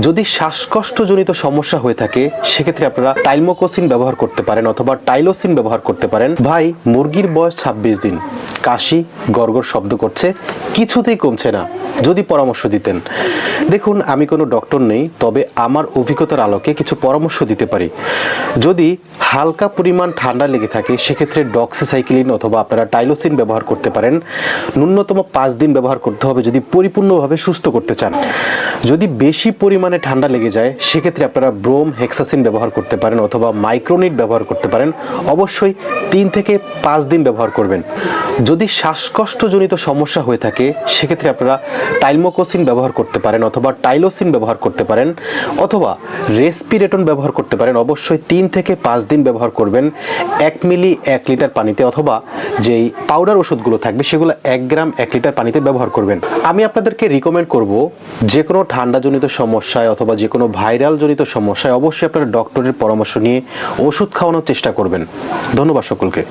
যদি শ্বাসকষ্টজনিত সমস্যা হয়ে থাকে, সেক্ষেত্রে আপনারা টাইলমোকোসিন ব্যবহার করতে পারেন অথবা টাইলোসিন ব্যবহার করতে পারেন। ভাই, মুরগির বয়স ছাব্বিশ দিন। কাশি, গড়গড় শব্দ করছে, কিছুতেই কমছে না। যদি পরামর্শ দিতেন। দেখুন, আমি কোনো ডক্টর নেই, তবে আমার অভিজ্ঞতার আলোকে কিছু পরামর্শ দিতে পারি। যদি হালকা পরিমাণ ঠান্ডা লেগে থাকে, সেক্ষেত্রে ডক্সিসাইক্লিন অথবা আপনারা টাইলোসিন ব্যবহার করতে পারেন। ন্যূনতম পাঁচ দিন ব্যবহার করতে হবে যদি পরিপূর্ণভাবে সুস্থ করতে চান। যদি বেশি পরিমাণে ঠান্ডা লেগে যায়, সেক্ষেত্রে আপনারা ব্রোম হেক্সাসিন ব্যবহার করতে পারেন অথবা মাইক্রোনিট ব্যবহার করতে পারেন। অবশ্যই তিন থেকে পাঁচ দিন ব্যবহার করবেন। যদি শ্বাসকষ্টজনিত সমস্যা হয়ে থাকে, সেক্ষেত্রে আপনারা টাইলমোকোসিন ব্যবহার করতে পারেন অথবা টাইলোসিন ব্যবহার করতে পারেন। অথবা রেসপিরেটন ব্যবহার করতে পারেন। অবশ্যই তিন থেকে পাঁচ দিন ব্যবহার করবেন এক মিলি এক লিটার পানিতে অথবা যেই পাউডার ওষুধগুলো থাকবে সেগুলো এক গ্রাম এক লিটার পানিতে ব্যবহার করবেন। আমি আপনাদেরকে রিকমেন্ড করব যে কোনো ঠান্ডাজনিত সমস্যায় অথবা যে কোনো ভাইরাল জনিত সমস্যায় অবশ্যই আপনারা ডক্টরের পরামর্শ নিয়ে ওষুধ খাওয়ানোর চেষ্টা করবেন। ধন্যবাদ সকলকে।